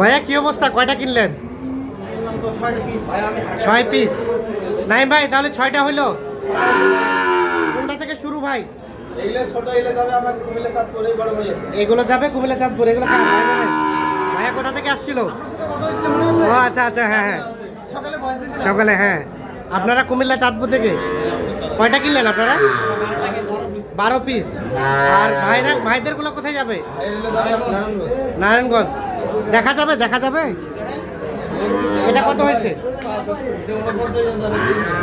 ভাইয়া কি অবস্থা? কয়টা কিনলেন? ছয় পিস। নাই ভাই তাহলে ছয়টা হইল? কোনটা থেকে শুরু ভাই? এগুলো যাবে কুমিল্লা চাঁদপুর এগুলো কার? ভাই জানেন? ভাইয়া কোথা থেকে আসছিল? ও আচ্ছা আচ্ছা হ্যাঁ হ্যাঁ। সকালে হ্যাঁ। আপনারা কুমিল্লা চাঁদপুর থেকে? কয়টা কিনলেন আপনারা? বারো পিস। আর ভাইরা ভাইদেরগুলো কোথায় যাবে? নারায়ণগঞ্জ। দেখা যাবে দেখা যাবে? এটা কত হয়েছে? ঊনপঞ্চাশ।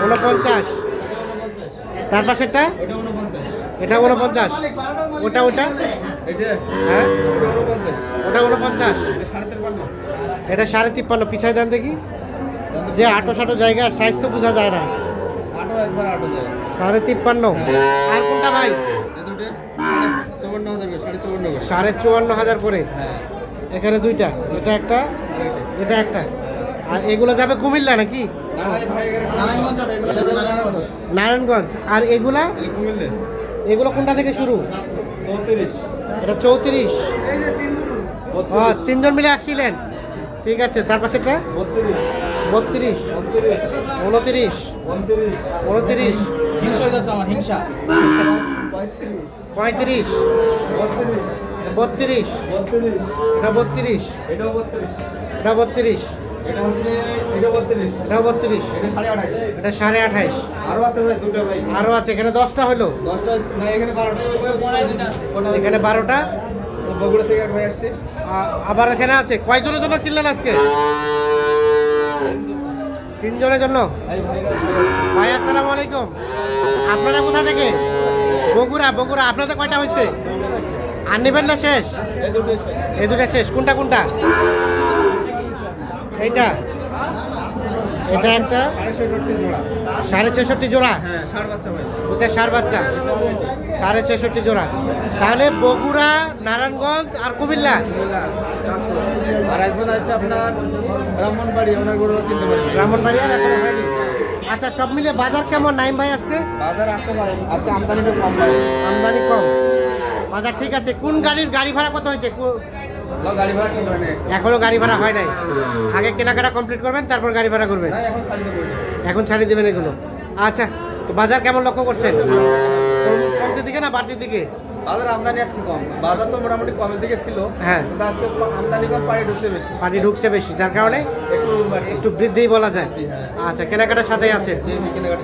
উনপঞ্চাশ তার পাশেরটা? ঊনপঞ্চাশ। এটা উনপঞ্চাশ ওটা ওটা? হ্যাঁ? ওটা ঊনপঞ্চাশ। উনপঞ্চাশ এটা সাড়ে তেপ্পান্ন। পিছায় দেন দেখি। যে আটো সাটো জায়গা সাইজ তো বোঝা যায় না। সাড়ে তিপ্পান্ন। আর কোনটা ভাই? সাড়ে চুয়ান্ন হাজার করে। হ্যাঁ, এখানে দুইটা এটা একটা এটা। একটা। আর এগুলো যাবে কুমিল্লা নাকি? নারায়ণগঞ্জ। আর এগুলা? এগুলো কোনটা থেকে শুরু। এটা চৌত্রিশ। তিনজন মিলে আসছিলেন। ঠিক আছে তার পাশেটা বত্রিশ, বত্রিশ। উনত্রিশ, উনত্রিশ। পঁয়ত্রিশ। বত্রিশ। এটা বত্রিশ। এটাও বত্রিশ। এটা বত্রিশ। এটা হচ্ছে এটাও বত্রিশ। এটাও বত্রিশ। এটা সাড়ে আঠাশ। এটা সাড়ে আঠাইশ আরও আছে ভাই দুটো ভাই। আরও আছে এখানে দশটা হলো? দশটা না এখানে বারোটা? এখানে বারোটা? ও বগুড়া থেকে এক ভাই আসছে। আবার এখানে আছে? কয়জনের জন্য কিনলেন আজকে? তিনজনের জন্য? ভাই আসসালামু আলাইকুম। আপনারা কোথা থেকে? বগুড়া বগুড়া। আপনাদের কয়টা হয়েছে? আর নেবেন না শেষ? এই দুটো দুটা শেষ। কোনটা কোনটা? এইটা? এটা একটা? সাড়ে ছেষট্টি জোড়া। হ্যাঁ ওটা সার বাচ্চা। সাড়ে ছেষট্টি জোড়া। তাহলে বগুড়া নারায়ণগঞ্জ আর কুমিল্লা। আর একজন আছে আপনার ব্রাহ্মণবাড়ি ওনার গরু কিনতে পারি ব্রাহ্মণবাড়ি। আর এখনও হয়নি আচ্ছা সব মিলে বাজার কেমন? নাইম ভাই আজকে? বাজার আছে ভাই। আজকে আমদানিটা কম ভাই। আমদানি কম। বাজার ঠিক আছে কোন গাড়ির গাড়ি ভাড়া কত হয়েছে? এখনও গাড়ি ভাড়া হয় নাই? আগে কেনাকাটা কমপ্লিট করবেন তারপর গাড়ি ভাড়া করবেন? এখন ছাড়িয়ে দেবেন এগুলো। আচ্ছা তো বাজার কেমন লক্ষ্য করছেন? কমতে দিকে না বাড়তির দিকে? বাজার আমদানি আজকে কম। বাজার তো মোটামুটি কমের দিকে ছিল হ্যাঁ। কিন্তু আজকে আমদানি কম পাড়ি ঢুকছে বেশি। পানি ঢুকছে বেশি যার কারণে একটু। একটু বৃদ্ধি বলা যায়। হ্যাঁ। আচ্ছা কেনাকাটার সাথেই আছে।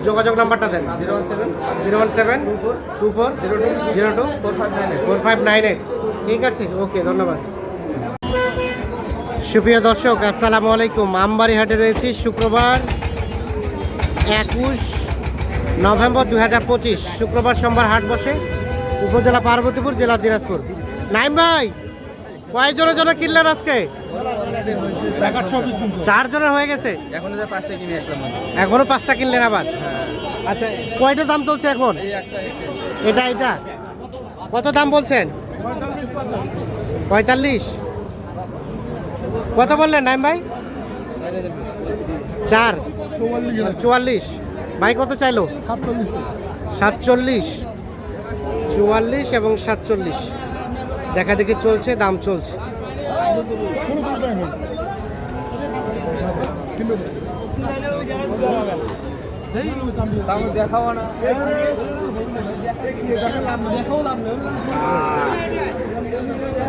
যোগাযোগ নাম্বারটা দেন। Zero one seven. Zero one seven. Two four. Zero two. Zero two. Four five nine four five nine eight. ঠিক আছে ওকে ধন্যবাদ। সুপ্রিয় দর্শক আসসালামু আলাইকুম। আমবাড়ি হাটে রয়েছি শুক্রবার একুশ নভেম্বর দু হাজার পঁচিশ। শুক্রবার সোমবার হাট বসে। উপজেলা পার্বতীপুর জেলা দিনাজপুর। নাইম ভাই কয়জনের জন্য কিনলেন আজকে? চারজনের হয়ে গেছে? এখন পাঁচটা কিনে আসলাম এখনও পাঁচটা কিনলেন আবার? হ্যাঁ। আচ্ছা কয়টা দাম চলছে এখন? এটা এটা। এটা। কত দাম বলছেন? পঁয়তাল্লিশ। কত বললেন নাইম ভাই? চার। চুয়াল্লিশ। ভাই কত চাইলো? সাতচল্লিশ। চুয়াল্লিশ এবং সাতচল্লিশ। দেখা দেখি চলছে, দাম চলছে।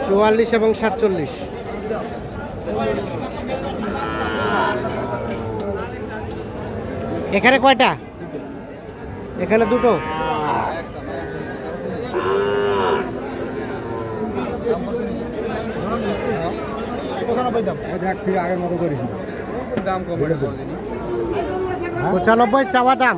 চুয়াল্লিশ এবং সাতচল্লিশ। এখানে কয়টা? এখানে দুটো। দাম কম এটা বলে দিনি। পঁচানব্বই চাওয়া দাম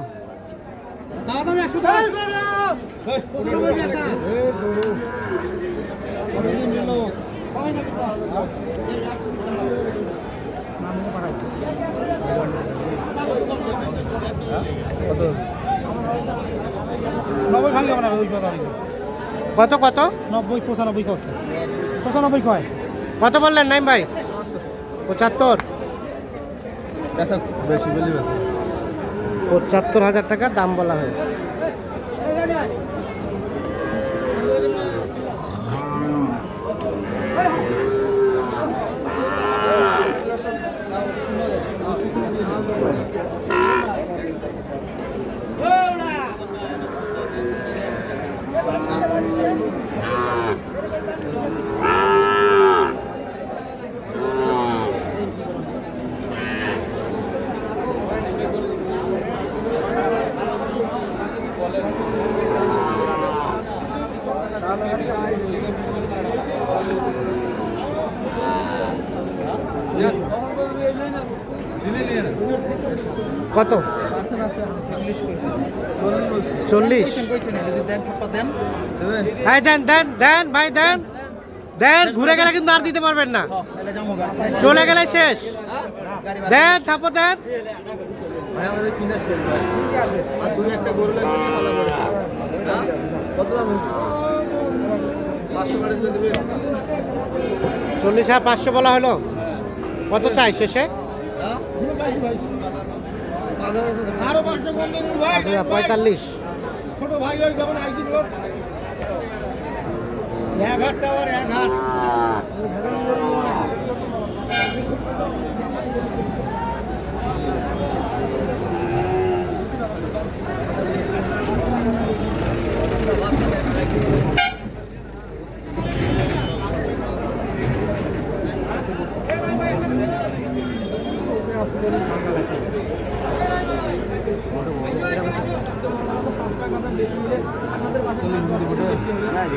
নব্বই ভাঙবে না ওই কত কত? নব্বই পঁচানব্বই করছে। পঁচানব্বই কয়? কত বললেন নাইম ভাই? পঁচাত্তর। পঁচাত্তর হাজার টাকা দাম বলা হয়েছে কত পার্সেন্ট আছে চল্লিশ কইছে চল্লিশ বলছে চল্লিশ কইছে না যদি দেন থাপ্পা দেন দেবেন? ভাই দেন দেন দেন ভাই দেন। দেন ঘুরে গেলে কিন্তু আর দিতে পারবেন না। চলে গেলে শেষ। দেন থাপো দেন। হ্যাঁ? কত চল্লিশ হাজার পাঁচশো বলা হলো। কত চাই শেষে? পঁয়তাল্লিশ। ছোট ভাই ওই যখন রোড এক হাট টাওয়ার এক হাট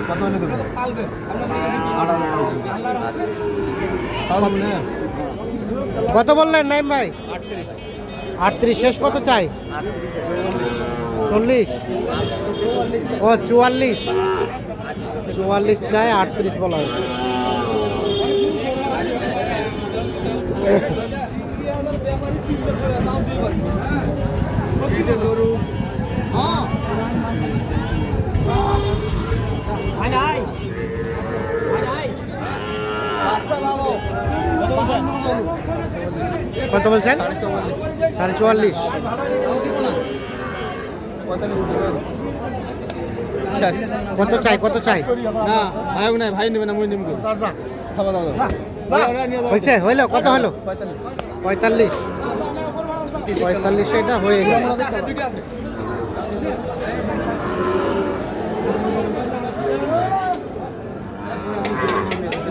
কত হলে বললেন নাইম ভাই? আটত্রিশ। শেষ কত চাই? চল্লিশ। ও চুয়াল্লিশ। চুয়াল্লিশ চাই আটত্রিশ বলা হয়েছে কত বলছেন? সাড়ে চুয়াল্লিশ। কত চাই কত চাই? না ভাই নাই ভাই নেবে না মই নেব খাওয়া দাওয়া হয়েছে হইল কত হলো? পঁয়তাল্লিশ পঁয়তাল্লিশ। পঁয়তাল্লিশ এটা হয়ে গেল।